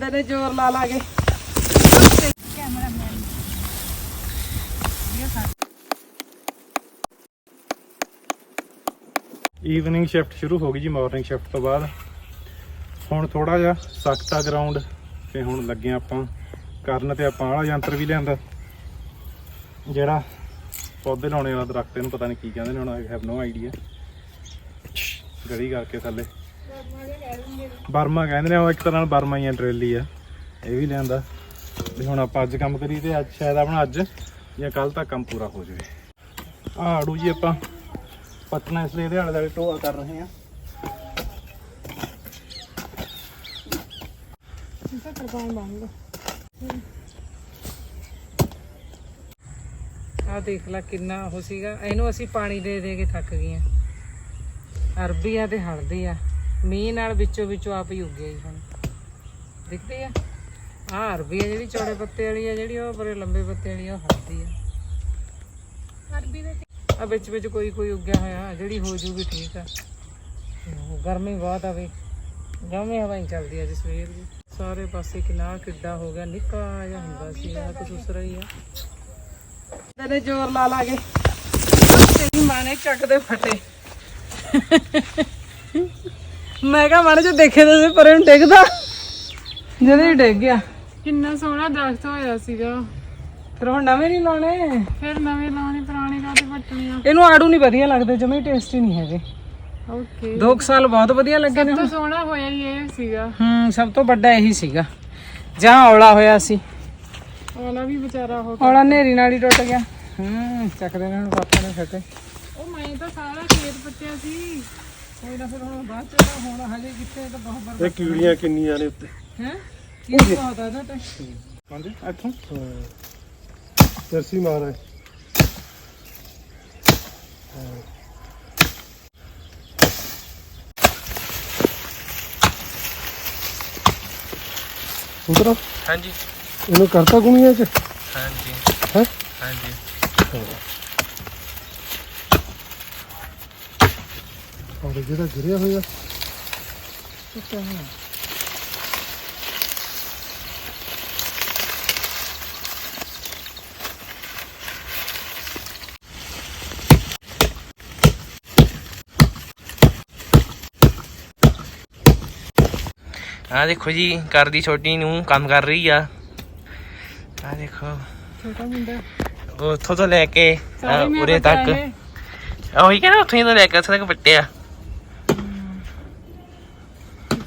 ਤੇਰੇ ਜ਼ੋਰ ਲਾ ਲਾ ਕੇ। ਈਵਨਿੰਗ ਸ਼ਿਫਟ ਸ਼ੁਰੂ ਹੋ ਗਈ ਜੀ ਮਾਰਨਿੰਗ ਸ਼ਿਫਟ ਤੋਂ ਬਾਅਦ। ਹੁਣ ਥੋੜਾ ਜਿਹਾ ਸਖਤ ਆ ਗਰਾਊਂਡ ਤੇ ਹੁਣ ਲੱਗੇ ਆਪਾਂ। ਕਰਨ ਤੇ ਆਪਾਂ ਆਲਾ ਯੰਤਰ ਵੀ ਲਿਆਂਦਾ। ਜਿਹੜਾ ਪੌਦੇ ਲਾਉਣੇ ਵਾਲਾ ਦਰਖਤ, ਇਹਨੂੰ ਪਤਾ ਨਹੀਂ ਕੀ ਕਹਿੰਦੇ ਨੇ, ਹੁਣ ਆਈ ਹੈਵ ਨੋ ਆਈਡੀਆ ਗੜੀ ਕਰਕੇ ਥੱਲੇ। ਬਰਮਾ ਕਹਿੰਦੇ ਨੇ, ਉਹ ਇੱਕ ਤਰ੍ਹਾਂ ਨਾਲ ਬਰਮਾ ਹੀ ਆ, ਟਰੇਲੀ ਆ। ਇਹ ਵੀ ਲਿਆਂਦਾ। ਤੇ ਹੁਣ ਆਪਾਂ ਅੱਜ ਕੰਮ ਕਰੀ ਤੇ ਅੱਜ ਸ਼ਾਇਦ ਆਪਣਾ ਅੱਜ ਜਾਂ ਕੱਲ ਤੱਕ ਕੰਮ ਪੂਰਾ ਹੋ ਜਾਵੇ। ਆਹ ਆੜੂ ਜੀ ਆਪਾਂ ਪੱਟਣਾ ਇਸ ਲਈ ਇਹਦੇ ਆਲੇ ਦੁਆਲੇ ਟੋਆ ਕਰ ਰਹੇ ਹਾਂ। ਆ ਦੇਖ ਲੈ ਕਿੰਨਾ ਉਹ ਸੀਗਾ। ਇਹਨੂੰ ਅਸੀਂ ਪਾਣੀ ਦੇ ਦੇ ਕੇ ਥੱਕ ਗਈਆਂ ਅਰਬੀ ਆ ਤੇ ਹਲਦੀ ਆ। ਮੀਂਹ ਨਾਲ ਵਿੱਚੋਂ ਵਿੱਚੋਂ ਆਪ ਹੀ ਉੱਗਿਆ ਜੀ ਹੁਣ। ਦਿਖਦੀ ਆ? ਆ ਅਰਬੀ ਆ ਜਿਹੜੀ ਚੌੜੇ ਪੱਤੇ ਵਾਲੀ ਆ ਜਿਹੜੀ ਉਹ ਬੜੇ ਲੰਬੇ ਪੱਤੇ ਵਾਲੀ ਆ ਹਲਦੀ ਆ। ਅਰਬੀ ਦੇ ਆ ਵਿੱਚ ਵਿੱਚ ਕੋਈ ਕੋਈ ਉੱਗਿਆ ਹੋਇਆ ਜਿਹੜੀ ਹੋ ਜੂਗੀ ਠੀਕ ਆ। ਗਰਮੀ ਬਹੁਤ ਆ ਵੀ। ਜਮੇ ਹਵਾ ਹੀ ਚੱਲਦੀ ਆ ਜਿਸ ਸਵੇਰ ਦੀ। ਸਾਰੇ ਪਾਸੇ ਕਿੰਨਾ ਕਿੱਡਾ ਹੋ ਗਿਆ ਨਿੱਕਾ ਜਿਹਾ ਹੁੰਦਾ ਸੀ ਆ ਕੁਛ ਉਸਰਾ ਹੀ ਆ। ਤੇਰੇ ਜ਼ੋਰ ਲਾ ਲਾ ਕੇ। ਤੇਰੀ ਮਾਂ ਨੇ ਚੱਕ ਦੇ ਫਟੇ। ਮੈਂ ਕਿਹਾ ਮਾਣੇ ਜੋ ਦੇਖੇ ਤੇ ਪਰੇ ਨੂੰ ਡਿੱਗਦਾ। ਜਦੋਂ ਹੀ ਡਿੱਗ ਗਿਆ। ਕਿੰਨਾ ਸੋਹਣਾ ਦਰਖਤ ਹੋਇਆ ਸੀਗਾ। ਫਿਰ ਹੁਣ ਨਵੇਂ ਨਹੀਂ ਲਾਉਣੇ? ਫਿਰ ਨਵੇਂ ਲਾਉਣੇ ਪੁਰਾਣੇ ਕਾਹਦੇ ਪੱਟਣੀਆਂ ਇਹਨੂੰ ਆੜੂ ਨਹੀਂ ਵਧੀਆ ਲੱਗਦੇ ਜਮੇ ਟੇਸਟੀ ਨਹੀਂ ਹੈਗੇ। ਓਕੇ ਦੋ ਕੁ ਸਾਲ ਬਹੁਤ ਵਧੀਆ ਲੱਗੇ ਨੇ ਤਾਂ ਸੋਹਣਾ ਹੋਇਆ ਹੀ ਇਹ ਸੀਗਾ। ਹੂੰ ਸਭ ਤੋਂ ਵੱਡਾ ਇਹੀ ਸੀਗਾ। ਜਾਂ ਔਲਾ ਹੋਇਆ ਸੀ। ਵਾਲਾ ਵੀ ਵਿਚਾਰਾ ਹੋ ਔਲਾ ਨੇਰੀ ਨਾਲ ਹੀ ਟੁੱਟ ਗਿਆ। ਹੂੰ ਚੱਕਦੇ ਨੇ ਹੁਣ ਪਾਪਾ ਨੇ ਫਟੇ ਉਹ ਮੈਂ ਤਾਂ ਸਾਰਾ ਖੇਤ ਪੱਟਿਆ ਸੀ। ਕੋਈ ਨਾ ਫਿਰ ਹੁਣ ਬਾਅਦ ਚ ਤਾਂ ਹੁਣ ਹਜੇ ਕਿੱਥੇ ਤਾਂ ਬਹੁਤ ਬਰ ਇਹ ਕੀੜੀਆਂ ਕਿੰਨੀਆਂ ਨੇ ਉੱਤੇ। ਹੈ? ਕੀ ਬਹੁਤ ਆ ਤੇ? ਹਾਂਜੀ ਇੱਥੋਂ? ਜਰਸੀ ਮਾਰ ਹੈ। ਉਤਰਾ ਹਾਂਜੀ। ਇਹਨੂੰ ਕਰਤਾ ਗੁਣੀਆਂ ਚ? ਹਾਂਜੀ। ਹੈ? ਹਾਂਜੀ। ਔਰ ਜਿਹੜਾ ਗਿਰਿਆ ਹੋਇਆ। ਆ ਦੇਖੋ ਜੀ ਘਰ ਦੀ ਛੋਟੀ ਨੂੰ ਕੰਮ ਕਰ ਰਹੀ ਆ। ਆ ਦੇਖੋ। ਛੋਟਾ ਮੁੰਡਾ। ਉਹ ਉੱਥੋਂ ਤੋਂ ਲੈ ਕੇ ਉਰੇ ਤੱਕ। ਉਹੀ ਕਹਿੰਦਾ ਉੱਥੋਂ ਹੀ ਤੋਂ ਲੈ ਕੇ ਉੱਥੇ ਤੱਕ ਪੱਟਿਆ।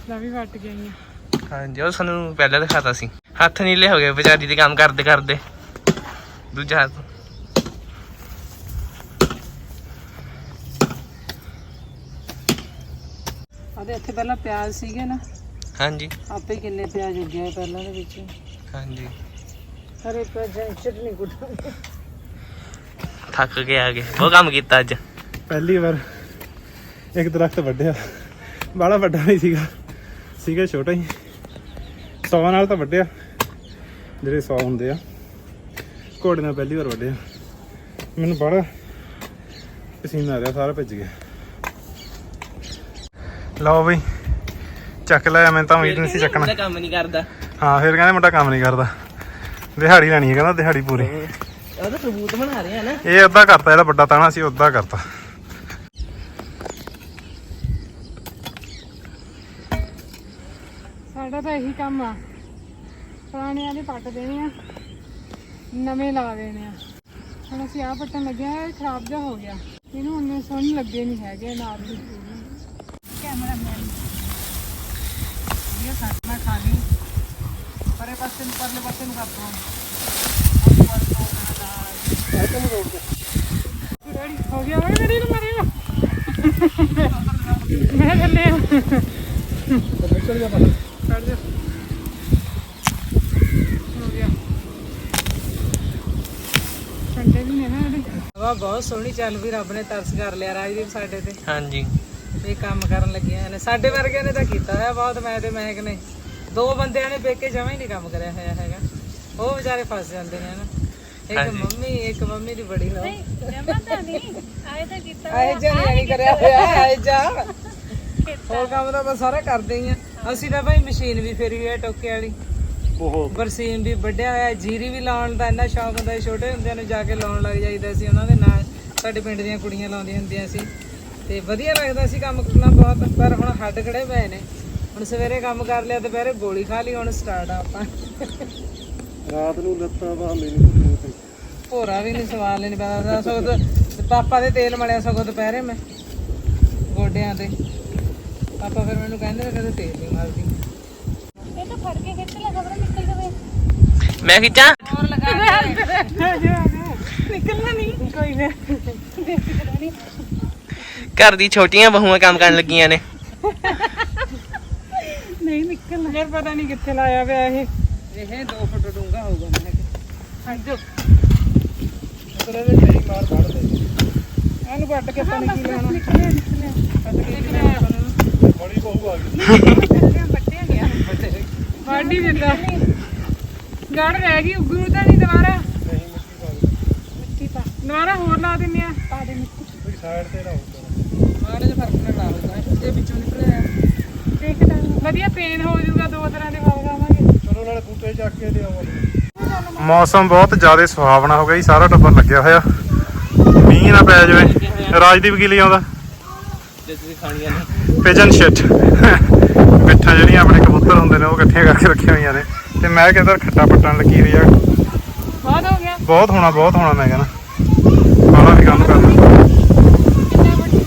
ਪਿਛਲਾ ਵੀ ਵੱਟ ਗਈਆਂ ਹਾਂਜੀ ਉਹ ਸਾਨੂੰ ਪਹਿਲਾਂ ਦਿਖਾਤਾ ਸੀ। ਹੱਥ ਨੀਲੇ ਹੋ ਗਏ ਵਿਚਾਰੀ ਦੇ ਕੰਮ ਕਰਦੇ ਕਰਦੇ। ਦੂਜਾ ਹੱਥ। ਆਦੇ ਇੱਥੇ ਪਹਿਲਾਂ ਪਿਆਜ਼ ਸੀਗੇ ਨਾ ਹਾਂਜੀ। ਆਪੇ ਹੀ ਕਿੰਨੇ ਪਿਆਜ਼ ਉੱਗੇ ਆ ਪਹਿਲਾਂ ਦੇ ਵਿੱਚ। ਹਾਂਜੀ। ਹਰੇ ਪਿਆਜ਼ਾਂ ਦੀ ਚਟਨੀ ਕੁੱਟਾਂਗੇ। ਥੱਕ ਕੇ ਆ ਗਏ। ਉਹ ਕੰਮ ਕੀਤਾ ਅੱਜ। ਪਹਿਲੀ ਵਾਰ ਇੱਕ ਦਰਖਤ ਵੱਢਿਆ। ਬਾਲਾ ਵੱਡਾ ਨਹੀਂ ਸੀਗਾ। ਸੀਗਾ ਛੋਟਾ ਹੀ। 100 ਨਾਲ ਤਾਂ ਵੱਢਿਆ ਜਿਹੜੇ 100 ਹੁੰਦੇ ਆ। ਘੋੜੇ ਨਾਲ ਪਹਿਲੀ ਵਾਰ ਵੱਢਿਆ ਮੈਨੂੰ ਬੜਾ ਪਸੀਨਾ ਆ ਰਿਹਾ ਸਾਰਾ ਭਿੱਜ ਗਿਆ। ਲਓ ਬਈ ਚੱਕ ਲਿਆ ਮੈਂ ਤਾਂ ਉਮੀਦ ਨਹੀਂ ਸੀ ਚੱਕਣਾ। ਉਹਦਾ ਕੰਮ ਨਹੀਂ ਕਰਦਾ। ਹਾਂ ਫਿਰ ਕਹਿੰਦੇ ਮੁੰਡਾ ਕੰਮ ਨਹੀਂ ਕਰਦਾ। ਦਿਹਾੜੀ ਲੈਣੀ ਹੈ ਕਹਿੰਦਾ ਦਿਹਾੜੀ ਪੂਰੀ। ਉਹਦਾ ਸਬੂਤ ਬਣਾ ਰਹੇ ਨਾ। ਇਹ ਅੱਧਾ ਕਰਤਾ ਜਿਹੜਾ ਵੱਡਾ ਤਾਣਾ ਸੀ ਅੱਧਾ ਕਰਤਾ ਸਾਡਾ ਤਾਂ ਇਹੀ ਕੰਮ ਆ। ਪੁਰਾਣਿਆਂ ਦੇ ਪੱਟ ਦੇਣੇ ਆ, ਨਵੇਂ ਲਾ ਦੇਣੇ ਆ। ਹੁਣ ਅਸੀਂ ਆ ਪੱਟਣ ਲੱਗੇ ਖਰਾਬ ਜਿਹਾ ਹੋ ਗਿਆ। ਇਹਨੂੰ ਉਹਨੇ ਸੋਹਣੇ ਲੱਗੇ ਨਹੀਂ ਹੈਗੇ ਨਾਲ ਦੀ। ਕੈਮਰਾਮੈਨ। ਇਹ ਖਾਣਾ ਖਾ ਲਈ। ਪਰੇ ਪਾਸੇ ਨੂੰ, ਪਰਲੇ ਪਾਸੇ ਨੂੰ ਕਰ ਦੋ ਰੈਡੀ ਹੋ ਗਿਆ ਓਏ ਰੈਡੀ ਨੂੰ ਮਾਰਿਓ ਮੈਂ ਥੱਲੇ ਆ ਨਿਕਲ ਜਾ ਬਾਹਰ ਕੱਢ ਜਾ ਹੋ ਗਿਆ ਠੰਡੇ ਵੀ ਨੇ ਨਾ ਇਹਦੇ ਹਵਾ ਬਹੁਤ ਸੋਹਣੀ ਚੱਲ ਵੀ ਰੱਬ ਨੇ ਤਰਸ ਕਰ ਲਿਆ ਰਾਜਦੀਪ ਸਾਡੇ ਤੇ। ਹਾਂਜੀ। ਇਹ ਕੰਮ ਕਰਨ ਲੱਗੀਆਂ ਨੇ। ਸਾਡੇ ਵਰਗਿਆਂ ਨੇ ਤਾਂ ਕੀਤਾ ਹੋਇਆ ਬਹੁਤ ਮੈਂ ਤੇ ਮਹਿਕ ਨੇ। ਦੋ ਬੰਦਿਆਂ ਨੇ ਵੇਖ ਕੇ ਜਮਾਂ ਹੀ ਨਹੀਂ ਕੰਮ ਕਰਿਆ ਹੋਇਆ ਹੈਗਾ। ਉਹ ਵਿਚਾਰੇ ਫਸ ਜਾਂਦੇ ਨੇ ਨਾ ਇੱਕ। ਮੰਮੀ ਇੱਕ ਮੰਮੀ ਦੀ ਬੜੀ ਲੋ ਜਮਾ ਤਾਂ ਨਹੀਂ। ਆਏ ਤਾਂ ਕੀਤਾ ਆਏ ਜਾ ਨਹੀਂ ਕਰਿਆ ਹੋਇਆ ਆਏ ਜਾ। ਹੋਰ ਕੰਮ ਤਾਂ ਸਾਰਾ ਕਰਦੇ ਹੀ ਆ। ਅਸੀਂ ਤਾਂ ਭਾਈ ਮਸ਼ੀਨ ਵੀ ਫੇਰੀ ਹੋਈ ਹੈ ਟੋਕੇ ਵਾਲੀ। ਬਰਸੀਮ ਵੀ ਵੱਢਿਆ ਹੋਇਆ ਜੀਰੀ ਵੀ ਲਾਉਣ ਦਾ ਇੰਨਾ ਸ਼ੌਂਕ ਹੁੰਦਾ ਛੋਟੇ ਹੁੰਦਿਆਂ ਨੂੰ ਜਾ ਕੇ ਲਾਉਣ ਲੱਗ ਜਾਈਦਾ ਸੀ। ਉਹਨਾਂ ਦੇ ਨਾਲ ਸਾਡੇ ਪਿੰਡ ਦੀਆਂ ਕੁੜੀਆਂ ਲਾਉਂਦੀਆਂ ਹੁੰਦੀਆਂ ਸੀ। ਤੇ ਵਧੀਆ ਲੱਗਦਾ ਸੀ ਕੰਮ ਕਰਨਾ ਬਹੁਤ ਪਰ ਹੁਣ ਹੱਡ ਖੜੇ ਪਏ ਨੇ। ਹੁਣ ਸਵੇਰੇ ਕੰਮ ਕਰ ਲਿਆ ਦੁਪਹਿਰੇ ਗੋਲੀ ਖਾ ਲਈ ਹੁਣ ਸਟਾਰਟ ਆ ਆਪਾਂ। ਰਾਤ ਨੂੰ ਲੱਤਾਂ ਬਾਹ ਮੈਨੂੰ ਕੁੱਟੀਆਂ ਪਈ ਭੋਰਾ ਵੀ ਨਹੀਂ ਸਵਾਲ ਨਹੀਂ ਪਤਾ ਸਗੋਂ ਤਾਂ ਪਾਪਾ ਦੇ ਤੇਲ ਮਲਿਆ ਸਗੋਂ ਦੁਪਹਿਰੇ ਮੈਂ ਗੋਡਿਆਂ ਤੇ। ਪਾਪਾ ਫਿਰ ਮੈਨੂੰ ਕਹਿੰਦੇ ਨੇ ਕਦੇ ਤੇਲ ਨਹੀਂ ਮਲਦੀ। ਇਹ ਤਾਂ ਫੜ ਕੇ ਖਿੱਚ ਲੈ ਖਬਰ ਨਿਕਲ ਜਾਵੇ। ਮੈਂ ਖਿੱਚਾਂ? ਹੋਰ ਲਗਾ। ਨਿਕਲਣਾ ਨਹੀਂ। ਕੋਈ ਨਾ। ਘਰ ਦੀ ਛੋਟੀਆਂ ਬਹੂਆਂ ਕੰਮ ਕਰਨ ਲੱਗੀਆਂ ਨੇ। ਨਹੀਂ ਨਿਕਲਣਾ। ਯਾਰ ਪਤਾ ਨਹੀਂ ਕਿੱਥੇ ਲਾਇਆ ਪਿਆ ਇਹ। ਇਹ 2 ਫੁੱਟ ਡੂੰਘਾ ਹੋਊਗਾ ਮੈਨੂੰ ਹਾਂਜੀ ਤੇਰੇ ਦੇ ਜਿਹੜੀ ਮਾਰ ਫੜ ਦੇ। ਇਹਨੂੰ ਵੱਟ ਕੇ ਪਾਣੀ ਕੀ ਲੈਣਾ ਨਿਕਲਿਆ। ਨਿਕਲਿਆ ਬੜੀ ਬਹੂ ਆ ਗਈ। ਬੱਟਿਆ ਗਿਆ। ਦਿੰਦਾ ਗੜ ਰਹਿ ਗਈ ਉੱਗੂ ਨੂੰ ਤਾਂ ਨਹੀਂ ਦੁਬਾਰਾ ਨਹੀਂ ਮਿੱਟੀ ਪਾ ਦੇ ਮਿੱਟੀ ਪਾ ਦੁਬਾਰਾ ਹੋਰ ਲਾ ਦਿੰਨੇ ਆ। ਪਾ ਦੇ ਕੋਈ ਸਾਈਡ ਤੇ ਉੱਤਰ ਮਾੜੇ ਜਿਹਾ ਫ਼ਰਕ ਨਾ ਲਾਊਗਾ ਇਹ ਵਿੱਚੋਂ ਨਿਕਲਿਆ ਦੇਖਦਾ ਵਧੀਆ ਪੇਨ ਹੋ ਜਾਊਗਾ ਦੋ ਤਰ੍ਹਾਂ ਦੇ ਫਲ ਖਾਵਾਂਗੇ। ਚਲੋ ਨਾਲੇ ਬੂਟੇ ਚੱਕ ਕੇ ਲਿਆਵਾਂਗੇ ਮੌਸਮ ਬਹੁਤ ਜ਼ਿਆਦਾ ਸੁਹਾਵਣਾ ਹੋ ਗਿਆ ਜੀ ਸਾਰਾ ਟੱਬਰ ਲੱਗਿਆ ਹੋਇਆ। ਮੀਂਹ ਨਾ ਪੈ ਜਾਵੇ। ਰਾਜਦੀਪ ਕੀ ਲਈ ਆਉਂਦਾ? ਜੇ ਤੁਸੀਂ ਖਾਣੀਆਂ ਨੇ ਪਿਜਨ ਸ਼ਿਟ ਮਿੱਠਾ ਜਿਹੜੀਆਂ ਆਪਣੇ ਕਬੂਤਰ ਹੁੰਦੇ ਨੇ ਉਹ ਇਕੱਠੀਆਂ ਕਰਕੇ ਰੱਖੀਆਂ ਹੋਈਆਂ ਨੇ। ਤੇ ਮੈਂ ਕਿਧਰ ਖੱਟਾ ਪੱਟਣ ਲੱਗੀ ਹੋਈ ਆ। ਬਹੁਤ ਹੋ ਗਿਆ। ਬਹੁਤ ਹੋਣਾ ਬਹੁਤ ਹੋਣਾ ਮੈਂ ਕਹਿੰਦਾ। ਬਾਲਾ ਵੀ ਕੰਮ ਕਰਨਾ ਕਿੰਨਾ ਵੱਡੀ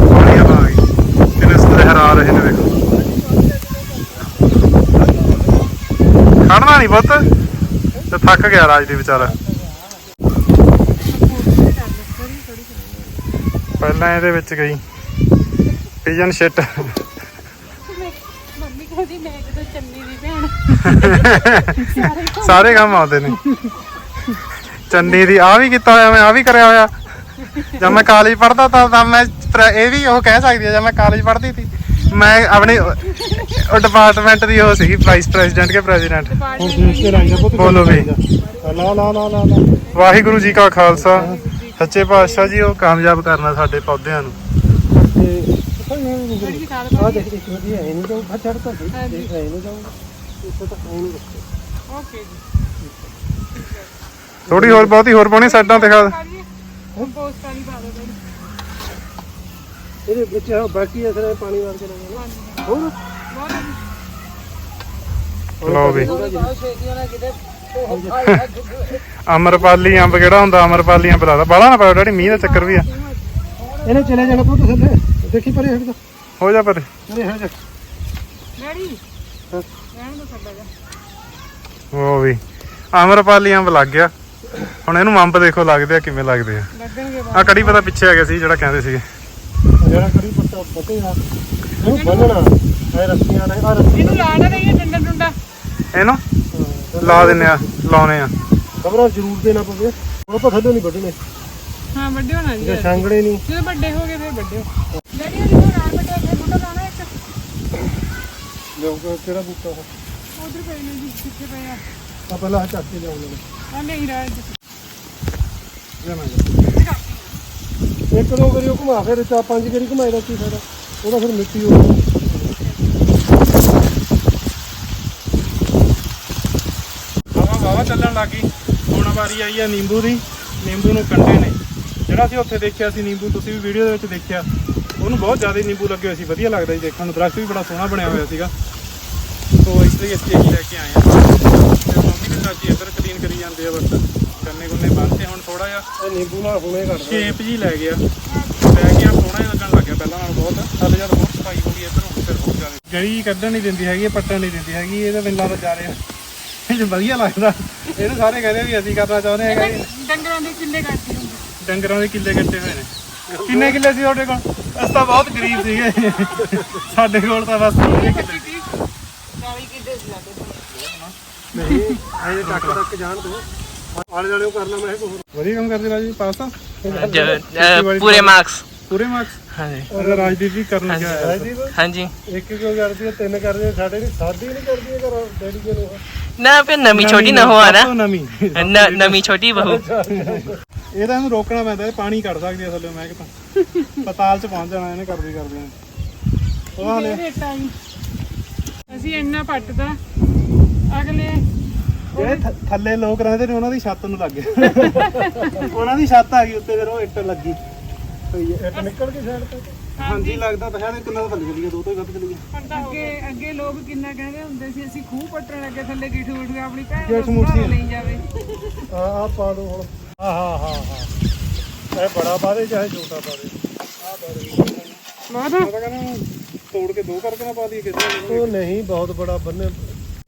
ਪਾਣੀ ਆ ਆ ਗਈ ਕਿੰਨੇ ਲਹਿਰਾ ਰਹੇ ਨੇ ਦੇਖੋ ਖੜਨਾ ਨਹੀਂ ਪੁੱਤ। ਤੇ ਥੱਕ ਗਿਆ ਰਾਜਦੀਪ ਵਿਚਾਰਾ। ਪਹਿਲਾਂ ਇਹਦੇ ਵਿੱਚ ਗਈ। ਪਿਜਨ ਸ਼ਿਟ ਮੰਮੀ ਕਹਿੰਦੀ ਮੈਂ ਜਦੋਂ ਚੰਨੀ ਦੀ ਭੈਣ। ਸਾਰੇ ਕੰਮ ਆਉਂਦੇ ਨੇ। ਚੰਨੀ ਦੀ ਆ ਵੀ ਕੀਤਾ ਹੋਇਆ ਮੈਂ ਆ ਵੀ ਕਰਿਆ ਹੋਇਆ। ਜਦ ਮੈਂ ਕਾਲਜ ਪੜ੍ਹਦਾ ਤਾਂ ਤਾਂ ਮੈਂ ਪ੍ਰ- ਇਹ ਵੀ ਉਹ ਕਹਿ ਸਕਦੀ ਹੈ ਜਦ ਮੈਂ ਕਾਲਜ ਪੜ੍ਹਦੀ ਸੀ ਮੈਂ ਆਪਣੀ ਉਹ ਡਿਪਾਰਟਮੈਂਟ ਦੀ ਉਹ ਸੀਗੀ ਵਾਈਸ ਪ੍ਰੈਜ਼ੀਡੈਂਟ ਕੇ ਪ੍ਰੈਜ਼ੀਡੈਂਟ ਹੁਣ ਦੇਖ ਪੁੱਤ ਬੋਲੋ ਵੀ। ਲਾ ਲਾ ਲਾ ਲਾ ਲਾ ਵਾਹਿਗੁਰੂ ਜੀ ਕਾ ਖਾਲਸਾ। ਸੱਚੇ ਪਾਤਸ਼ਾਹ ਜੀ ਉਹ ਕਾਮਯਾਬ ਕਰਨਾ ਸਾਡੇ ਪੌਦਿਆਂ ਨੂੰ। ਤੇ ਆ ਦੇਖ ਇੱਕ ਵਧੀਆ ਹੈ ਨਹੀਂ ਤਾਂ ਚੜ ਤਾਂ ਦੇਖ ਦੇਖ ਹੈ ਨਹੀਂ ਜਾਊਗਾ ਇੱਥੇ ਤਾਂ ਹੈ ਨਹੀਂ। ਰੱਖੋ ਓਕੇ ਜੀ। ਥੋੜੀ ਹੋਰ ਬਹੁਤੀ ਹੋਰ ਪਾਉਣੀ ਸਾਈਡਾਂ ਤੇ ਖਾ। ਹੁਣ ਪੋਸਟ ਵਾਲੀ ਪਾ ਦੋ ਬਈ ਇਹਦੇ ਵਿੱਚ ਆ ਬਾਕੀ ਅਸਰ ਪਾਣੀ ਮਾਰ ਕੇ ਹੋਰ। ਲਓ ਵੀ। ਗੁੱਗੂ। ਅਮਰਪਾਲੀ ਅੰਬ ਕਿਹੜਾ ਹੁੰਦਾ? ਅਮਰਪਾਲੀ ਅੰਬ ਲਾਦਾ ਬਾਲਾ ਨਾ ਪਾਓ ਡੈਡੀ ਮੀਂਹ ਦਾ ਚੱਕਰ ਵੀ ਆ। ਇਹਨੇ ਚਲੇ ਜਾਣਾ ਪੁੱਤ ਥੱਲੇ। ਦੇਖੀ ਪਰੇ ਹਟ ਜਾ। ਹੋ ਜਾ ਪਰ। ਪਰੇ ਹਟ ਜਾ। ਡੈਡੀ ਹਾਂ। ਰਹਿਣ ਦੋ ਛੱਡਾ ਜਾ ਉਹ ਵੀ। ਅਮਰਪਾਲੀ ਅੰਬ ਲੱਗ ਗਿਆ। ਹੁਣ ਇਹਨੂੰ ਅੰਬ ਦੇਖੋ ਲੱਗਦੇ ਆ ਕਿਵੇਂ ਲੱਗਦੇ ਆ। ਲੱਗਣਗੇ ਆ ਕੜੀ ਪਤਾ ਪਿੱਛੇ ਆ ਗਿਆ ਸੀ ਜਿਹੜਾ ਕਹਿੰਦੇ ਸੀਗੇ। ਜਿਹੜਾ ਕੜੀ ਪੱਤਾ ਪਤੇਗਾ ਇਹਨੂੰ ਬੰਨਣਾ। ਇਹ ਰੱਸੀਆਂ ਨੇ ਆ ਰੱਸੀ ਇਹਨੂੰ ਲਾਣਾ ਨਹੀਂ ਡੰਡਾ ਡੁੰਡਾ। ਇਹਨੂੰ? ਲਾ ਦਿੰਨੇ ਆ ਲਾਉਨੇ ਆ। ਖਬਰਾਂ ਜ਼ਰੂਰ ਦੇਣਾ ਪਵੇ। ਹੁਣ ਆਪਾਂ ਥੱਲੇ ਨਹੀਂ ਵੱਢਣੇ। ਹਾਂ ਵੱਡੇ ਹੋਣਾ ਜੀ। ਜੇ ਛਾਂਗੜੇ ਨਹੀਂ। ਜਦੋਂ ਵੱਡੇ ਹੋ ਗਏ ਫਿਰ ਵੱਡੇ ਹੋ ਹਰੀ ਹੋਰ ਆਰ ਵੱਡੇ ਫਿਰ ਬੁੱਢਾ ਲਾਣਾ ਇੱਕ। ਲਿਆਊਗਾ ਕਿਹੜਾ ਬੂਟਾ? ਉਹ ਉਧਰ ਪਏ ਨੇ ਜੀ ਕਿੱਥੇ ਪਏ ਆ। ਆ ਪਹਿਲਾਂ ਚੱਕ ਕੇ ਇੱਕ ਦੋ ਵਾਰੀ ਉਹ ਘੁਮਾ ਫਿਰ ਚਾ ਪੰਜ ਵਾਰੀ ਘੁਮਾਏ ਦਾ ਕੀ ਫਾਇਦਾ ਉਹਦਾ ਫਿਰ ਮਿੱਟੀ ਹੋ ਜਾਣੀ ਹਵਾ ਵਾਵਾ ਚੱਲਣ ਲੱਗੀ ਹੁਣ ਵਾਰੀ ਆਈ ਆ ਨਿੰਬੂ ਦੀ। ਨਿੰਬੂ ਨੂੰ ਕੰਡੇ ਨੇ। ਜਿਹੜਾ ਸੀ ਉੱਥੇ ਦੇਖਿਆ ਸੀ ਨਿੰਬੂ ਤੁਸੀਂ ਵੀ ਵੀਡੀਓ ਦੇ ਵਿੱਚ ਦੇਖਿਆ। ਉਹਨੂੰ ਬਹੁਤ ਜ਼ਿਆਦਾ ਨਿੰਬੂ ਲੱਗੇ ਹੋਏ ਸੀ। ਵਧੀਆ ਲੱਗਦਾ ਸੀ ਦੇਖਣ ਨੂੰ। ਦਰਖਤ ਵੀ ਬੜਾ ਸੋਹਣਾ ਬਣਿਆ ਹੋਇਆ ਸੀਗਾ। ਸੋ ਇਸ ਲਈ ਇੱਥੇ ਹੀ ਲੈ ਕੇ ਆਏ ਆ ਚਾਚੀ ਇੱਧਰ ਕਲੀਨ ਕਰੀ ਜਾਂਦੇ ਆ ਬਸ। ਗੰਨੇ ਗੁੰਨੇ ਬੰਨ੍ਹਤੇ ਹੁਣ ਥੋੜਾ ਜਿਹਾ ਇਹ ਨਿੰਬੂ ਨਾਲ ਹੁਣੇ ਕਰਦਾ। ਸ਼ੇਪ ਜੀ ਲੈ ਗਿਆ। ਲੈ ਗਿਆ ਸੋਹਣਾ ਜਿਹਾ ਲੱਗਣ ਲੱਗ ਗਿਆ ਪਹਿਲਾਂ ਨਾਲ ਬਹੁਤ। ਥੱਲੇ ਜਦ ਬਹੁਤ ਸਫ਼ਾਈ ਹੋ ਗਈ ਇੱਧਰ ਹੁਣ ਫਿਰ ਹੋ ਜਾਵੇ ਗਲੀ ਕੱਢਣ ਨਹੀਂ ਦਿੰਦੀ ਹੈਗੀ ਪੱਟਣ ਨਹੀਂ ਦਿੰਦੀ ਹੈਗੀ ਇਹਦਾ ਬਿੰਲਾ ਤਾਂ ਜਾ ਰਿਹਾ। ਇਹ ਵਧੀਆ ਲੱਗਦਾ। ਇਹਨੂੰ ਸਾਰੇ ਕਹਿੰਦੇ ਵੀ ਅਸੀਂ ਕਰਨਾ ਚਾਹੁੰਦੇ ਹੈਗਾ। ਡੰਗਰਾਂ ਦੇ ਕਿੱਲੇ ਕੱਟਦੀ ਹੁੰਦੀ। ਡੰਗਰਾਂ ਦੇ ਕਿੱਲੇ ਕੱਟੇ ਹੋਏ ਨੇ। ਕਿੰਨੇ ਕਿੱਲੇ ਸੀ ਤੁਹਾਡੇ ਕੋਲ? ਅਸੀਂ ਤਾਂ ਬਹੁਤ ਗਰੀਬ ਸੀਗੇ। ਸਾਡੇ ਕੋਲ ਤਾਂ ਬਸ ਇਹ ਕਿੱਲੇ 40 ਕਿੱਡੇ ਸੀ ਸਾਡੇ ਕੋਲ। ਨਹੀਂ ਇਹ ਟੱਕ ਟੱਕ ਜਾਣ ਦੋ। ਆਲੇ ਵਾਲੇ ਉਹ ਕਰਨਾ ਮੈਂ ਕੋਈ ਵਧੀਆ ਕੰਮ ਕਰਦੇ ਰਾਜੀ ਪਾਸ ਆ ਪੂਰੇ ਮਾਰਕਸ ਪੂਰੇ ਮਾਰਕਸ ਹਾਂਜੀ। ਅਗਰ ਰਾਜਦੀਪ ਵੀ ਕਰਨ ਗਿਆ ਹੈ ਰਾਜਦੀਪ? ਹਾਂਜੀ। ਇੱਕ ਕਿਉਂ ਕਰਦੀ ਹੈ ਤਿੰਨ ਕਰਦੀ ਹੈ ਸਾਡੇ ਨਹੀਂ ਸਾਡੀ ਨਹੀਂ ਕਰਦੀ ਹੈ ਘਰ ਡੈਡੀ ਜੀ ਨੂੰ ਨਾ ਫਿਰ ਨਵੀਂ ਛੋਟੀ ਨਾ ਹੋ ਆ ਨਾ। ਸਭ ਤੋਂ ਨਵੀਂ ਨ- ਨਵੀਂ ਛੋਟੀ ਬਹੂ। ਇਹ ਤਾਂ ਇਹਨੂੰ ਰੋਕਣਾ ਪੈਂਦਾ ਇਹ ਪਾਣੀ ਕੱਢ ਸਕਦੀ ਆ ਥੱਲੇ ਮੈਂ ਕਿਤਾ ਪਤਾਲ ਚ ਪਹੁੰਚ ਜਾਣਾ ਇਹਨੇ ਕਰਦੀ ਕਰਦੀ। ਉਹ ਹਾਲੇ ਜੀ ਅਸੀਂ ਇੰਨਾ ਪੱਟਦਾ। ਅਗਲੇ ਜਿਹੜੇ ਥ- ਥੱਲੇ ਲੋਕ ਰਹਿੰਦੇ ਨੇ ਉਹਨਾਂ ਦੀ ਛੱਤ ਨੂੰ ਲੱਗ। ਗਿਆ ਉਹਨਾਂ ਦੀ ਛੱਤ ਆ ਗਈ ਉੱਤੇ ਫਿਰ ਉਹ ਇੱਟ ਲੱਗੀ। ਪਈ ਹੈ। ਇੱਟ ਨਿਕਲ ਕੇ ਸਾਈਡ ਤੇ? ਹਾਂਜੀ। ਲੱਗਦਾ ਤਾਂ ਹੈ ਕਿੰਨਾ ਥੱਲੇ ਚਲੀ ਗਿਆ ਦੋ ਤੋਂ ਹੀ ਵੱਧ ਚਲੀ ਗਿਆ ਅੱਗੇ ਅੱਗੇ ਲੋਕ ਕਿੰਨਾ ਕਹਿੰਦੇ ਹੁੰਦੇ ਸੀ ਅਸੀਂ ਖੂਹ ਪੱਟਣ ਲੱਗੇ ਥੱਲੇ ਗਿੱਠ ਉੱਠ ਗਿਆ ਆਪਣੀ ਭੈਣ ਗਿੱਠ ਨੂੰ ਮੁੱਠੀ। ਲਈ ਜਾਵੇ। ਆ ਆ ਪਾ ਦੋ ਹੁਣ। ਹਾਂ ਹਾਂ ਹਾਂ ਹਾਂ ਇਹ ਬੜਾ ਪਾ ਦੇ ਚਾਹੇ ਛੋਟਾ ਪਾ ਦੇ ਬਹੁਤ ਮੈਂ ਤਾਂ ਕਹਿੰਦਾ ਹੁਣ ਤੋੜ ਕੇ ਦੋ ਕਰਕੇ ਨਾ ਪਾ ਦਈਏ ਕਿਤੇ ਉਹ ਨਹੀਂ ਬਹੁਤ ਬੜਾ ਬੰਨੇ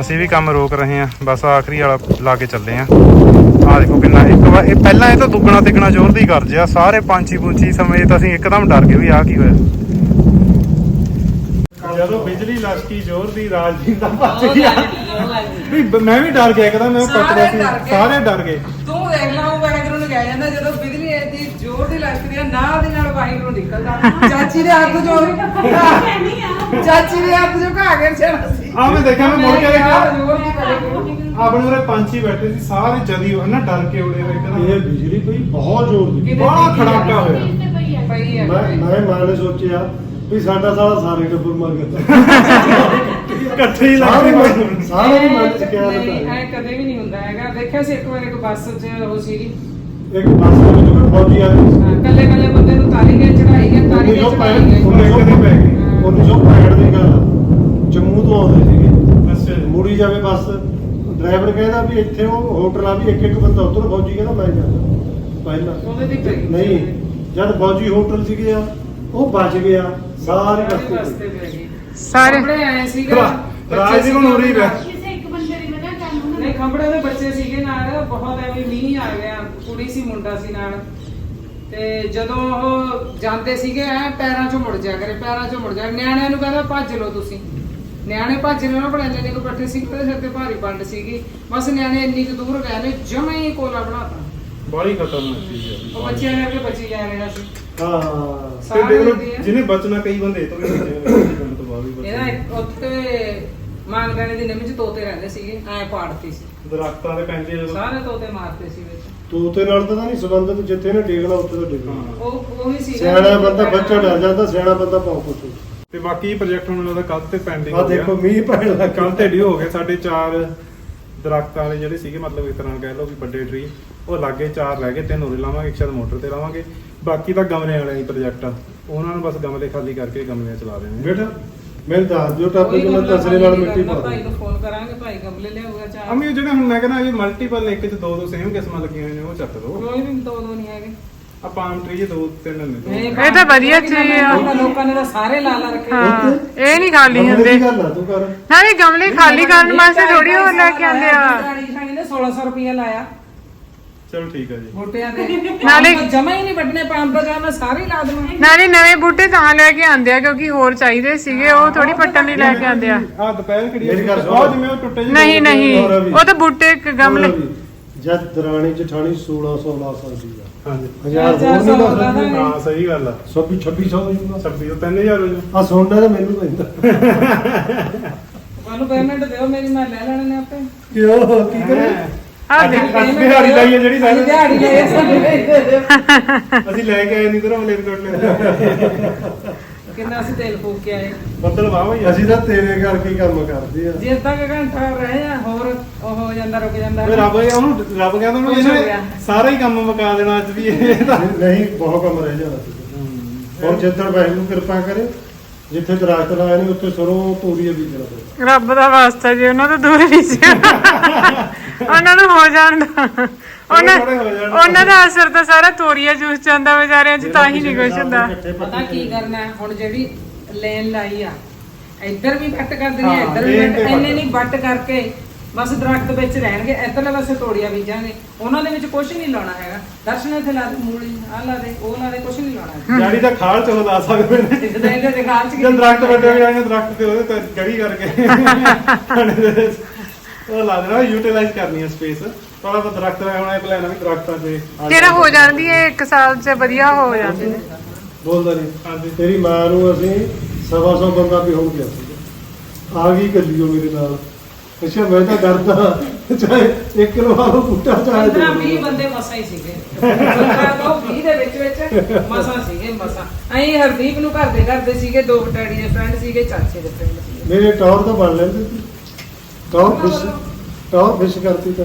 ਅਸੀਂ ਵੀ ਕੰਮ ਰੋਕ ਰਹੇ ਹਾਂ ਬਸ ਆਖਰੀ ਵਾਲਾ ਲਾ ਕੇ ਚੱਲੇ ਹਾਂ। ਆਹ ਦੇਖੋ ਕਿੰਨਾ ਇੱਕ ਵਾਰ ਇਹ ਪਹਿਲਾਂ ਇਹ ਤਾਂ ਦੁੱਗਣਾ ਤਿੱਗਣਾ ਜ਼ੋਰ ਦੀ ਕਰ ਜਿਆ ਸਾਰੇ ਪੰਛੀ ਪੁੰਛੀ ਸਮੇਤ ਅਸੀਂ ਇੱਕਦਮ ਡਰ ਗਏ ਵੀ ਆਹ ਕੀ ਹੋਇਆ। ਜਦੋਂ ਬਿਜਲੀ ਲਸ਼ਕੀ ਜ਼ੋਰ ਦੀ ਰਾਜਦੀਪ ਦਾ ਭੱਜ ਗਿਆ। ਵੀ ਮੈਂ ਵੀ ਡਰ ਗਿਆ ਇੱਕਦਮ ਮੈਂ ਪੱਟ ਰਿਹਾ ਸੀ ਸਾਰੇ ਡਰ ਗਏ। ਤੂੰ ਦੇਖ ਲਾ ਉਹ ਵਾਹਿਗੁਰੂ ਨੂੰ ਕਹਿ ਜਾਂਦਾ ਜਦੋਂ ਬਿਜਲੀ ਦੀ ਜ਼ੋਰ ਦੀ ਲੱਗਦੀ ਆ ਨਾ ਦੇ ਨਾਲ ਵਾਹਿਗੁਰੂ ਨਿਕਲਦਾ। ਚਾਚੀ ਦੇ ਹੱਥ ਚੋਂ ਚਾਚੀ ਦੇ ਹੱਥ ਚੋਂ ਘਾ ਕੇ ਆ ਮੈਂ ਦੇਖਿਆ ਮੈਂ ਮੁੜ ਕੇ ਦੇਖਿਆ। ਆਪਣੇ ਉਰੇ ਪੰਛੀ ਬੈਠੇ ਸੀ ਸਾਰੇ ਜਦੀ ਉਹ ਨਾ ਡਰ ਕੇ ਉੜੇ ਹੋਏ ਇੱਕਦਮ ਇਹ ਬਿਜਲੀ ਪਈ ਬਹੁਤ ਜ਼ੋਰ ਦੀ। ਬੜਾ ਖੜਾਕਾ ਹੋਇਆ। ਪਈ ਹੈ ਮੈਂ ਮੈਂ ਮਨ ਨੇ ਸੋਚਿਆ ਵੀ ਸਾਡਾ ਸਾਲਾ ਸਾਰੇ ਟੱਬਰ ਮਰ ਗਿਆ ਇਕੱਠੇ ਹੀ ਸਾਰੇ ਲੱਗਦੇ ਮਰ- ਸਾਰੇ ਦੇ ਮਨ ਚ ਕਿਆ ਨਹੀਂ ਲੱਗਾ ਐ ਕਦੇ ਵੀ ਨਹੀਂ ਹੁੰਦਾ ਹੈਗਾ। ਦੇਖਿਆ ਸੀ ਇੱਕ ਵਾਰ ਇੱਕ ਬੱਸ 'ਚ ਉਹ ਸੀਗੀ। ਇੱਕ ਬੱਸ ਦੇ ਵਿੱਚ ਕੋਈ ਫੌਜੀ ਆ ਗਏ ਕੱਲੇ ਕੱਲੇ ਬੰਦੇ ਨੂੰ ਤਾਰੀ ਗਏ ਚੜਾਈ ਗਏ ਤਾਰੀ ਗਏ ਚੜਾਈ ਗਏ ਉਹ ਇੱਕ ਦੇ ਪੈ ਗਏ 1965 ਦੀ ਗੱਲ ਆ। ਜੰਮੂ ਤੋਂ ਆਉਂਦੇ ਸੀਗੇ। ਅੱਛਾ ਜੀ। ਮੁੜੀ ਜਾਵੇ ਬੱਸ ਡਰਾਈਵਰ ਕਹਿੰਦਾ ਵੀ ਇੱਥੇ ਉਹ ਹੋਟਲ ਆ ਵੀ ਇੱਕ ਇੱਕ ਬੰਦਾ ਉਧਰ ਫੌਜੀ ਕਹਿੰਦਾ ਮੈਂ ਜਾਂਦਾ। ਪਹਿਲਾਂ। ਉਹਦੇ ਦੀ ਪਈ ਨਹੀਂ ਜਦ ਫੌਜੀ ਹੋਟਲ ਸੀਗੇ ਆ ਉਹ ਬਚ ਗਿਆ ਸਾਰੇ ਸਾਰੇ ਰਸਤੇ ਪੈ ਗਏ। ਸਾਰੇ। ਖੰਭੜੇ ਆਏ ਸੀਗੇ। ਰਾਜ ਦੀ ਹੁਣ ਹੋ ਰਹੀ ਹੈ ਨਹੀਂ ਖੰਭੜੇ ਦੇ ਬੱਚੇ ਸੀਗੇ ਨਾਲ। ਬਹੁਤ ਐਵੇਂ ਮੀਂਹ ਆ ਗਿਆ। ਕੁੜੀ ਸੀ ਮੁੰਡਾ ਸੀ ਨਾਲ। ਤੇ ਜਦੋਂ ਉਹ ਜਾਂਦੇ ਸੀਗੇ ਐ ਪੈਰਾਂ 'ਚੋਂ ਮੁੜ ਜਾ ਕਰੇ ਪੈਰਾਂ 'ਚੋਂ ਮੁੜ ਜਾ ਨਿਆਣਿਆਂ ਨੂੰ ਕਹਿੰਦਾ ਭੱਜ ਲਓ ਤੁਸੀਂ। ਨਿਆਣੇ ਭੱਜ ਰਹੇ ਉਹਨਾਂ ਬੜੇ ਨੇ ਕੋ ਇਕੱਠੇ ਸੀ ਉਹਦੇ ਸਿਰ ਤੇ ਭਾਰੀ ਪੰਡ ਸੀਗੀ। ਬਸ ਨਿਆਣੇ ਇੰਨੀ ਕੁ ਦੂਰ ਗਏ ਨੇ ਜਮੇ ਹੀ ਕੋਲਾ ਬਣਾਤਾ। ਬੜੀ ਖਤਰਨਾਕ ਚੀਜ਼ ਹੈ। ਉਹ ਬੱਚਿਆਂ ਨੇ ਅੱਗੇ ਬਚੀ ਜਾ ਰਿਹਾ ਸੀ ਹਾਂ ਤੇ ਸਾਰੇ ਦੇਖ ਲਓ। ਜਿਹਨੇ ਬਚਣਾ ਕਈ ਬੰਦੇ ਤੋਂ ਵੀ ਬਚੇ ਹੋਏ ਨੇ, ਪਿੰਡ ਤੋਂ ਬਾਹਰ ਵੀ ਬਚੇ ਇਹਦਾ ਇੱਕ ਉੱਥੇ ਮਾਂਗਣੇ ਦੀ ਨਿੰਮ 'ਚ ਤੋਤੇ ਰਹਿੰਦੇ ਸੀਗੇ ਐ ਪਾੜਤੀ ਸੀ। ਦਰਖਤਾਂ ਦੇ ਪੈਂਦੇ ਜਦੋਂ ਸਾਰੇ ਤੋਤੇ ਮਾਰਤੇ ਸੀ ਵਿੱਚ। ਤੋਤੇ ਨਾਲ ਤਾਂ ਨਹੀਂ ਸੰਬੰਧਿਤ ਜਿੱਥੇ ਨੇ ਡੇਗਣਾ ਉੱਥੇ ਤਾਂ ਡੇਗਣਾ ਉਹ ਉਹੀ ਸੀ ਸਿਆਣਾ ਬੰਦਾ ਬੱਚਾ ਡਰ ਜਾਂਦਾ ਸਿਆਣਾ ਬੰਦਾ ਪਾਉ ਕੁੱਤੇ ਤੇ ਬਾਕੀ ਪ੍ਰੋਜੈਕਟ ਹੁਣ ਉਹਦਾ ਕੱਲ ਤੇ ਪੈਂਡਿੰਗ ਆ ਦੇਖੋ ਮੀਂਹ ਪੈਣ ਲੱਗ ਕੱਲ ਤੇ ਡਿਊ ਹੋ ਗਏ ਸਾਡੇ ਚਾਰ ਦਰਖਤਾਂ ਵਾਲੇ ਜਿਹੜੇ ਸੀਗੇ ਮਤਲਬ ਇਸ ਤਰ੍ਹਾਂ ਕਹਿ ਲਓ ਵੀ ਵੱਡੇ ਟਰੀ ਉਹ ਲਾਗੇ ਚਾਰ ਰਹਿ ਗਏ ਤਿੰਨ ਉਰੇ ਲਾਵਾਂਗੇ ਇੱਕ ਸ਼ਾਇਦ ਮੋਟਰ ਤੇ ਲਾਵਾਂਗੇ। ਬਾਕੀ ਤਾਂ ਗਮਲੇ ਵਾਲੇ ਹੀ ਪ੍ਰੋਜੈਕਟ ਆ। ਉਹਨਾਂ ਨੂੰ ਬਸ ਗਮਲੇ ਖਾਲੀ ਕਰਕੇ ਗਮਲੇ ਚਲਾ ਦੇਣੇ ਬੇਟਾ ਮੈਨੂੰ ਦੱਸ ਦਿਓ ਟਾਪੇ ਕਿ ਮੈਂ ਤਸਲੇ ਨਾਲ ਮਿੱਟੀ ਪਾ ਭਾਈ ਦੂੰ ਨੂੰ ਫੋਨ ਕਰਾਂਗੇ ਭਾਈ ਗਮਲੇ ਲਿਆਊਗਾ ਚਾਰ। ਅਮੀ ਉਹ ਜਿਹੜੇ ਹੁਣ ਮੈਂ ਕਹਿੰਦਾ ਇਹ ਮਲਟੀਪਲ ਇੱਕ ਚ ਦੋ ਦੋ ਸੇਮ ਕਿਸਮਾਂ ਲੱਗੀਆਂ ਹੋਈਆਂ ਨੇ ਉਹ ਚੱਕ ਦੋ। ਕੋਈ ਵੀ ਦੋ ਦੋ ਨਹੀਂ ਹੈਗੇ। ਆ ਪਾਮ ਟਰੀ ਦੋ ਤਿੰਨ ਨੇ ਇਹ ਤਾਂ ਵਧੀਆ ਚੀਜ਼ ਆ। ਲੋਕਾਂ- ਲੋਕਾਂ ਨੇ ਤਾਂ ਸਾਰੇ ਲਾ ਲਾ ਰੱਖੇ ਹਾਂ ਇਹ ਨਹੀਂ ਖਾਲੀ ਗਮਲੇ ਹੁੰਦੇ। ਦੀ ਗੱਲ ਆ ਤੂੰ ਕਰ। ਨਾਲੇ ਗਮਲੇ ਖਾਲੀ ਕਰਨ ਵਾਸਤੇ ਥੋੜੀ ਹੋਰ ਲੈ ਕੇ ਆਉਂਦੇ ਆ। ਰਾਣੀ ਨੇ 1600 ਰੁਪਏ ਲਾਇਆ। ਚਲੋ ਠੀਕ ਆ ਜੀ। ਬੂਟਿਆਂ ਦੇ ਨਾਲੇ- ਜਮਾ ਹੀ ਨਹੀਂ ਵੱਢਣੇ ਪਾਮ ਦਾ ਮੈਂ ਸਾਰੇ ਹੀ ਲਾ ਦੇਵਾਂ ਨਾਲੇ ਨਵੇਂ ਬੂਟੇ ਤਾਂ ਲੈ ਕੇ ਆਉਂਦੇ ਆ ਕਿਉਂਕਿ ਹੋਰ ਚਾਹੀਦੇ ਸੀਗੇ ਉਹ ਥੋੜੀ ਪੱਟਣ ਲਈ ਲੈ ਕੇ ਆਉਂਦੇ ਆ। ਆ ਦੁਪਹਿਰ ਕਿਹੜੀ ਮੇਰੀ ਗੱਲ ਸੁਣੋ। ਉਹ ਜਿਵੇਂ ਉਹ ਟੁੱਟੇ ਜਿਹੇ ਨਹੀਂ ਨਹੀਂ। ਉਹ ਤਾਂ ਬੂਟੇ ਇੱਕ ਗਮਲੇ। ਜਦ ਦਰਾਣੀ ਜਠਾਣੀ 1600 ਲਾ ਸਕਦੀ ਆ। ਹਾਂਜੀ। ਹਜ਼ਾਰ ਹੋਰ ਨਹੀਂ ਲਾ ਲਾ ਸਕਦੀ ਦਾਂਗੇ। ਹਾਂ। ਸਹੀ ਗੱਲ ਆ। 26 2600 ਹੋ ਜੂਗਾ 26 ਤੋਂ 3000 ਹੋ ਜਾ ਆ ਸੋਨਾ ਤਾਂ ਮੈਨੂੰ ਪੈਂਦਾ ਮੈਨੂੰ ਪੇਮੈਂਟ ਦਿਓ ਮੇਰੀ ਮੈਂ ਲੈ ਲੈਣੇ ਨੇ ਆਪੇ। ਕਿਉਂ? ਕੀ ਕਰੇ? ਆ ਦੇ ਅੱਜ ਦਿਹਾੜੀ ਲਾਈ ਹੈ ਜਿਹੜੀ ਅਸੀਂ ਸਾਡੇ ਦਿਹਾੜੀ ਲਈ ਸਾਨੂੰ ਅਸੀਂ ਲੈ ਕੇ ਆਏ ਨਹੀਂ ਤੇਰਾ ਮਲੇਰਕੋਟ ਲੈ ਕਿੰਨਾ ਅਸੀਂ ਤੇਲ ਫੂਕ ਕੇ ਆਏ? ਬੱਦਲ ਵਾਹ ਹੋਈ ਅਸੀਂ ਤਾਂ ਤੇਰੇ ਕਰਕੇ ਹੀ ਕੰਮ ਕਰਦੇ ਆ। ਜੇ ਅੱਧਾ ਕੁ ਘੰਟਾ ਰਹੇ ਆ ਹੋਰ ਉਹ ਹੋ ਜਾਂਦਾ ਰੁਕ ਜਾਂਦਾ। ਓਏ ਰੱਬ ਉਹਨੂੰ ਰੱਬ ਕਹਿੰਦਾ ਉਹਨੂੰ ਖੁਸ਼ ਹੋ ਇਹਨੇ ਗਿਆ। ਸਾਰਾ ਹੀ ਕੰਮ ਮੁਕਾ ਦੇਣਾ ਅੱਜ ਦੀ ਇਹ ਤਾਂ। ਨਹੀਂ ਬਹੁਤ ਕੰਮ ਰਹਿ ਜਾਣਾ ਸੀ। ਹੁਣ ਜਿੱਦਣ ਵਾਹਿਗੁਰੂ ਕਿਰਪਾ ਕਰੇ ਜਿੱਥੇ ਦਰਖਤ ਲਾਏ ਨੇ ਉੱਥੇ ਸਰੋਂ ਤੋਰੀਏ ਬੀਜਣਾ ਪਊਗਾ ਰੱਬ ਦਾ ਵਾਸਤਾ ਜੀ ਉਹਨਾਂ ਤੋਂ ਦੂਰ ਨਹੀਂ ਸੀ ਉਹਨਾਂ ਨੂੰ ਹੋ ਜਾਂਦਾ ਉਹਨਾਂ। ਉਹਨਾਂ ਦਾ ਅਸਰ ਤਾਂ ਸਾਰਾ ਤੋਰੀਆ ਜੂਸ ਜਾਂਦਾ ਵਿਚਾਰਿਆਂ 'ਚ ਤਾਂ ਹੀ ਨਹੀਂ ਕੁਛ ਹੁੰਦਾ ਪਤਾ ਕੀ ਕਰਨਾ ਹੈ? ਹੁਣ ਜਿਹੜੀ ਲੇਨ ਲਾਈ ਆ ਇੱਧਰ ਵੀ ਵੱਟ ਕਰ ਦੇਣੀ ਹਾਂ, ਹੈ ਇੱਧਰ ਵੀ lane ਤੇ ਵੱਟ। ਇੰਨੇ ਨਹੀਂ ਵੱਟ ਕਰਕੇ ਬਸ ਦਰਖਤ ਵਿੱਚ ਰਹਿਣਗੇ ਇੱਧਰਲੇ ਪਾਸੇ ਤੋੜੀਆਂ ਬੀਜਾਂਗੇ ਉਹਨਾਂ ਦੇ ਵਿੱਚ ਕੁਝ ਨਹੀਂ ਲਾਉਣਾ ਹੈਗਾ ਦਰਸ਼ਨ ਇੱਥੇ ਲਾ ਦੇ ਮੂਲੀ ਆ ਲਾ ਦੇ ਉਹ ਲਾ ਦੇ ਕੁਝ ਨਹੀਂ ਲਾਉਣਾ। ਜਾੜੀ ਦਾ ਖਾਲ ਚ ਲਾ ਸਕਦੇ ਨੇ ਦਿਖਦਾ ਇਹਦੇ ਦਿਖਾਲ ਚ ਜਦ ਦਰਖਤ ਵੱਡੇ ਹੋ ਜਾਣਗੇ ਦਰਖਤ ਤੇ ਉਹਦੇ ਤੇ ਜੜੀ ਕਰਕੇ ਖਾਣੇ ਦੇ ਵਿੱਚ ਉਹ ਲਾ ਦੇਣਾ ਯੂਟਿਲਾਈਜ਼ ਕਰਨੀ ਹੈ ਸਪੇਸ ਥੋੜਾ ਬਹੁਤ ਦਰਖਤ ਲਾਇਆ ਹੋਣਾ ਇਹ ਪਲਾਨ ਆ ਵੀ ਦਰਖਤਾਂ ਤੇ ਆ ਤੇਰਾ ਹੋ ਜਾਂਦੀ ਹੈ ਇੱਕ ਸਾਲ 'ਚ ਵਧੀਆ ਹੋ ਜਾਂਦੇ ਨੇ ਬੋਲਦਾ ਨਹੀਂ ਹਾਂਜੀ ਤੇਰੀ ਮਾਂ ਨੂੰ ਅਸੀਂ ਸਵਾ ਸੌ ਬੰਦਾ ਵੀ ਹੋ ਗਿਆ ਸੀ ਆ ਗਈ ਗੱਲੀਓ ਮੇਰੇ ਨਾਲ। ਅੱਛਾ ਮੈਂ ਤਾਂ ਡਰਦਾ। ਚਾਹੇ ਇੱਕ ਕਿਲੋ ਆਲੂ ਬੂਟਾ ਚਾਹੇ ਦੋ 15 20 ਬੰਦੇ ਮਸਾਂ ਹੀ ਸੀਗੇ। 15 ਤੋਂ 20 ਦੇ ਵਿੱਚ ਵਿੱਚ ਮਸਾਂ ਸੀਗੇ ਮਸਾਂ। ਅਸੀਂ ਹਰਦੀਪ ਨੂੰ ਘਰ ਦੇ ਕਰਦੇ ਸੀਗੇ ਦੋ ਡੈਡੀ ਦੇ ਫਰੈਂਡ ਸੀਗੇ ਚਾਚੇ ਦੇ ਫਰੈਂਡ ਸੀਗੇ। ਮੇਰੇ ਟੌਰ ਤਾਂ ਬਣ ਲੈਂਦੇ ਸੀ। ਟੌਰ ਫਿਸ਼ ਟੌਰ ਫਿਸ਼ ਕਰਤੀ ਤਾਂ।